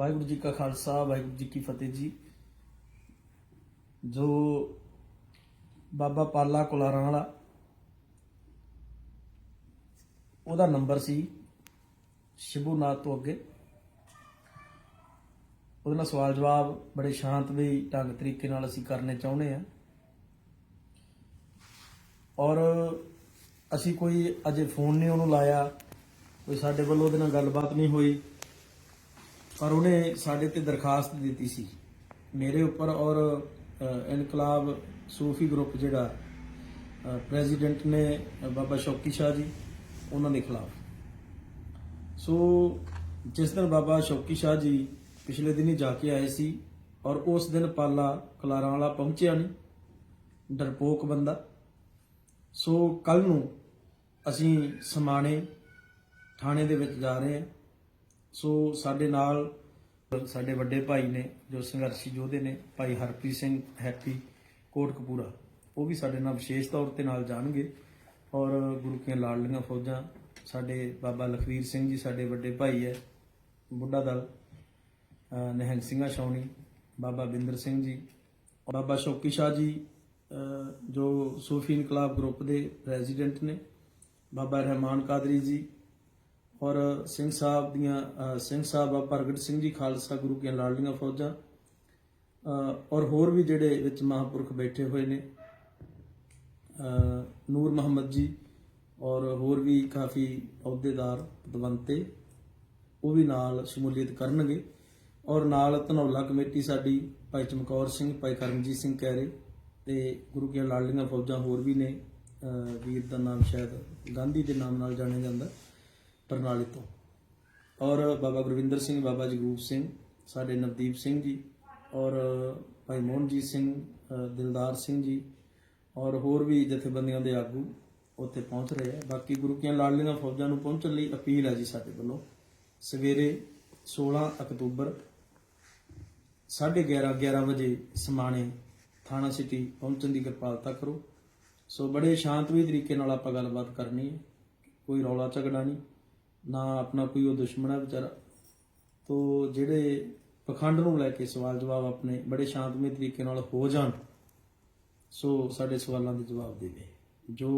ਵਾਹਿਗੁਰੂ ਜੀ ਕਾ ਖਾਲਸਾ, ਵਾਹਿਗੁਰੂ ਜੀ ਕੀ ਫਤਿਹ ਜੀ। ਜੋ ਬਾਬਾ ਪਾਲਾ ਕੁਲਾਰਾਂ ਵਾਲਾ, ਉਹਦਾ ਨੰਬਰ ਸੀ ਸ਼ਿਬੂਨਾਥ ਤੋਂ ਅੱਗੇ। ਉਹਦੇ ਨਾਲ ਸਵਾਲ ਜਵਾਬ ਬੜੇ ਸ਼ਾਂਤਮਈ ਢੰਗ ਤਰੀਕੇ ਨਾਲ ਅਸੀਂ ਕਰਨੇ ਚਾਹੁੰਦੇ ਆ ਔਰ ਅਸੀਂ ਕੋਈ ਅਜੇ ਫੋਨ ਨਹੀਂ ਉਹਨੂੰ ਲਾਇਆ, ਕੋਈ ਸਾਡੇ ਵੱਲੋਂ ਉਹਦੇ ਨਾਲ ਗੱਲਬਾਤ ਨਹੀਂ ਹੋਈ। ਪਰ ਉਹਨੇ ਸਾਡੇ ਤੇ ਦਰਖਾਸਤ ਦਿੱਤੀ ਸੀ। ਮੇਰੇ ਉੱਪਰ ਔਰ ਇਨਕਲਾਬ ਸੂਫੀ ਗਰੁੱਪ ਜਿਹੜਾ ਪ੍ਰੈਜ਼ੀਡੈਂਟ ਨੇ ਬਾਬਾ ਸ਼ੌਕੀ ਸ਼ਾਹ ਜੀ, ਉਹਨਾਂ ਦੇ ਖਿਲਾਫ। ਸੋ ਜਿਸ ਦਿਨ ਬਾਬਾ ਸ਼ੌਕੀ ਸ਼ਾਹ ਜੀ ਪਿਛਲੇ ਦਿਨ ਹੀ ਜਾ ਕੇ ਆਏ ਸੀ ਔਰ ਉਸ ਦਿਨ ਪਾਲਾ ਕਲਾਰਾਂ ਵਾਲਾ ਪਹੁੰਚਿਆ ਨਹੀਂ ਡਰਪੋਕ ਬੰਦਾ। ਸੋ ਕੱਲ ਨੂੰ ਅਸੀਂ ਸਮਾਣੇ ਥਾਣੇ ਦੇ ਵਿੱਚ ਜਾ ਰਹੇ ਹਾਂ। ਸੋ ਸਾਡੇ ਨਾਲ ਸਾਡੇ ਵੱਡੇ ਭਾਈ ਨੇ, ਜੋ ਸੰਘਰਸ਼ੀ ਯੋਧੇ ਨੇ, ਭਾਈ ਹਰਪ੍ਰੀਤ ਸਿੰਘ ਹੈਪੀ ਕੋਟਕਪੂਰਾ, ਉਹ ਵੀ ਸਾਡੇ ਨਾਲ ਵਿਸ਼ੇਸ਼ ਤੌਰ ਤੇ ਨਾਲ ਜਾਣਗੇ। ਔਰ ਗੁਰੂ ਕੇ ਲਾਡਲੀਆਂ ਫੌਜਾਂ, ਸਾਡੇ ਬਾਬਾ ਲਖਵੀਰ ਸਿੰਘ ਜੀ ਸਾਡੇ ਵੱਡੇ ਭਾਈ ਹੈ, ਬੁੱਢਾ ਦਲ, ਅਹ ਨਿਹੰਗ ਸਿੰਘਾ ਛਾਉਣੀ, ਬਾਬਾ ਬਿੰਦਰ ਸਿੰਘ ਜੀ, ਬਾਬਾ ਸ਼ੌਕੀ ਸ਼ਾਹ ਜੀ ਜੋ ਸੂਫੀ ਇਨਕਲਾਬ ਗਰੁੱਪ ਦੇ ਪ੍ਰੈਜ਼ੀਡੈਂਟ ਨੇ, ਬਾਬਾ ਰਹਿਮਾਨ ਕਾਦਰੀ ਜੀ ਔਰ ਸਿੰਘ ਸਾਹਿਬ ਦੀਆਂ ਸਿੰਘ ਸਾਹਿਬ ਬਾਬਾ ਪ੍ਰਗਟ ਸਿੰਘ ਜੀ, ਖਾਲਸਾ ਗੁਰੂ ਕੇ ਲਾਡਲੀਆਂ ਫੌਜਾਂ। ਔਰ ਹੋਰ ਵੀ ਜਿਹੜੇ ਵਿੱਚ ਮਹਾਂਪੁਰਖ ਬੈਠੇ ਹੋਏ ਨੇ ਨੂਰ ਮੁਹੰਮਦ ਜੀ ਔਰ ਹੋਰ ਵੀ ਕਾਫੀ ਅਹੁਦੇਦਾਰ, ਪਦਵੰਤੇ, ਉਹ ਵੀ ਨਾਲ ਸ਼ਮੂਲੀਅਤ ਕਰਨਗੇ। ਔਰ ਨਾਲ ਧਨੌਲਾ ਕਮੇਟੀ ਸਾਡੀ, ਭਾਈ ਚਮਕੌਰ ਸਿੰਘ, ਭਾਈ ਕਰਮਜੀਤ ਸਿੰਘ ਕਹਿਰੇ ਤੇ ਗੁਰੂ ਕੀ ਲਾਡਲੀਆਂ ਫੌਜਾਂ ਹੋਰ ਵੀ ਨੇ। ਵੀਰ ਦਾ ਨਾਮ ਸ਼ਾਇਦ ਗਾਂਧੀ ਦੇ ਨਾਮ ਨਾਲ ਜਾਣਿਆ ਜਾਂਦਾ। ਪ੍ਰਣਾਲੀ ਤੋਂ ਔਰ ਬਾਬਾ ਗੁਰਵਿੰਦਰ ਸਿੰਘ, ਬਾਬਾ ਜਗਰੂਪ ਸਿੰਘ, ਸਾਡੇ ਨਵਦੀਪ ਸਿੰਘ ਜੀ, ਔਰ ਭਾਈ ਮੋਹਨਜੀਤ ਸਿੰਘ ਦਿਲਦਾਰ ਸਿੰਘ ਜੀ, ਔਰ ਹੋਰ ਵੀ ਜਥੇਬੰਦੀਆਂ ਦੇ ਆਗੂ ਉੱਥੇ ਪਹੁੰਚ ਰਹੇ ਆ। ਬਾਕੀ ਗੁਰੂ ਕੀਆਂ ਲਾਡਲੀਆਂ ਫੌਜਾਂ ਨੂੰ ਪਹੁੰਚਣ ਲਈ ਅਪੀਲ ਹੈ ਜੀ ਸਾਡੇ ਵੱਲੋਂ। ਸਵੇਰੇ 16 ਅਕਤੂਬਰ 11:30 11 ਵਜੇ ਸਮਾਣੇ ਥਾਣਾ ਸਿਟੀ ਪਹੁੰਚਣ ਦੀ ਕਿਰਪਾਲਤਾ ਕਰੋ। ਸੋ ਬੜੇ ਸ਼ਾਂਤਮਈ ਤਰੀਕੇ ਨਾਲ ਆਪਾਂ ਗੱਲਬਾਤ ਕਰਨੀ ਹੈ। ਕੋਈ ਰੌਲਾ ਝਗੜਾ ਨਹੀਂ। ਨਾ ਆਪਣਾ ਕੋਈ ਉਹ ਦੁਸ਼ਮਣ ਹੈ ਵਿਚਾਰਾ। ਤੋ ਜਿਹੜੇ ਪਖੰਡ ਨੂੰ ਲੈ ਕੇ ਸਵਾਲ ਜਵਾਬ ਆਪਣੇ ਬੜੇ ਸ਼ਾਂਤਮਈ ਤਰੀਕੇ ਨਾਲ ਹੋ ਜਾਣ, ਸੋ ਸਾਡੇ ਸਵਾਲਾਂ ਦੇ ਜਵਾਬ ਦੇਵੇ ਜੋ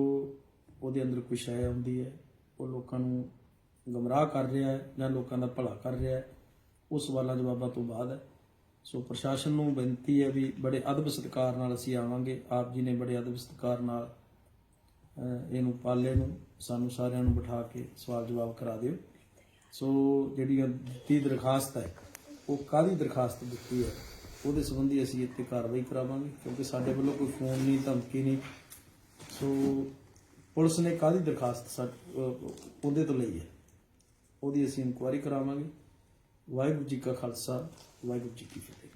ਉਹਦੇ ਅੰਦਰ ਕੋਈ ਸ਼ੈ ਆਉਂਦੀ ਹੈ, ਉਹ ਲੋਕਾਂ ਨੂੰ ਗਮਰਾਹ ਕਰ ਰਿਹਾ ਹੈ ਜਾਂ ਲੋਕਾਂ ਦਾ ਭਲਾ ਕਰ ਰਿਹਾ ਹੈ, ਉਹ ਸਵਾਲਾਂ ਜਵਾਬਾਂ ਤੋਂ ਬਾਅਦ ਹੈ। ਸੋ ਪ੍ਰਸ਼ਾਸਨ ਨੂੰ ਬੇਨਤੀ ਹੈ ਵੀ ਬੜੇ ਅਦਬ ਸਤਿਕਾਰ ਨਾਲ ਅਸੀਂ ਆਵਾਂਗੇ। ਆਪ ਜੀ ਨੇ ਬੜੇ ਅਦਬ ਸਤਿਕਾਰ ਨਾਲ ਇਹਨੂੰ ਪਾਲੇ ਨੂੰ, ਸਾਨੂੰ ਸਾਰਿਆਂ ਨੂੰ ਬਿਠਾ ਕੇ ਸਵਾਲ ਜਵਾਬ ਕਰਾ ਦਿਓ। ਸੋ ਜਿਹੜੀ ਦਿੱਤੀ ਦਰਖਾਸਤ ਹੈ, ਉਹ ਕਾਹਦੀ ਦਰਖਾਸਤ ਦਿੱਤੀ ਹੈ, ਉਹਦੇ ਸੰਬੰਧੀ ਅਸੀਂ ਇੱਥੇ ਕਾਰਵਾਈ ਕਰਾਵਾਂਗੇ, ਕਿਉਂਕਿ ਸਾਡੇ ਵੱਲੋਂ ਕੋਈ ਫੋਨ ਨਹੀਂ, ਧਮਕੀ ਨਹੀਂ। ਸੋ ਪੁਲਿਸ ਨੇ ਕਾਹਦੀ ਦਰਖਾਸਤ ਸਾ- ਉਹਦੇ ਤੋਂ ਲਈ ਹੈ, ਉਹਦੀ ਅਸੀਂ ਇਨਕੁਆਇਰੀ ਕਰਾਵਾਂਗੇ। ਵਾਹਿਗੁਰੂ ਜੀ ਕਾ ਖਾਲਸਾ, ਵਾਹਿਗੁਰੂ ਜੀ ਕੀ ਫਤਿਹ।